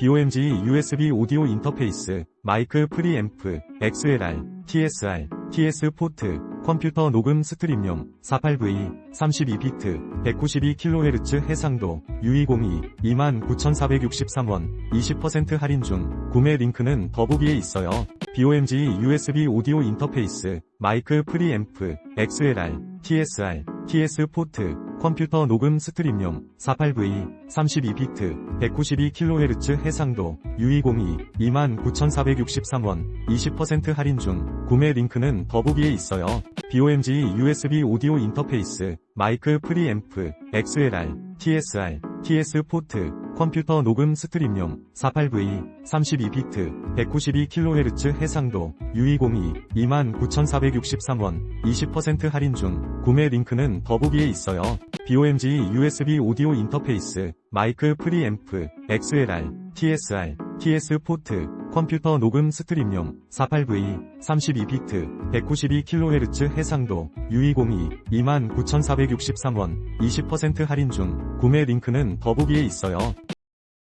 BOMG USB 오디오 인터페이스, 마이크 프리앰프, XLR, TSR, TS 포트, 컴퓨터 녹음 스트림용, 48V, 32비트, 192kHz 해상도, U202, 29,463원, 20% 할인 중, 구매 링크는 더보기에 있어요. BOMG USB 오디오 인터페이스, 마이크 프리앰프, XLR, TSR, TS 포트, 컴퓨터 녹음 스트림용, 48V, 32비트, 192kHz 해상도, U202, 29,463원, 20% 할인 중, 구매 링크는 더보기에 있어요. BOMG USB 오디오 인터페이스, 마이크 프리앰프, XLR, TSR, TS 포트, 컴퓨터 녹음 스트림용, 48V, 32비트, 192kHz 해상도, U202, 29,463원, 20% 할인 중, 구매 링크는 더보기에 있어요. BOMG USB 오디오 인터페이스, 마이크 프리앰프, XLR, TSR, TS 포트, 컴퓨터 녹음 스트림용, 48V, 32비트, 192kHz 해상도, U202, 29,463원, 20% 할인 중, 구매 링크는 더보기에 있어요.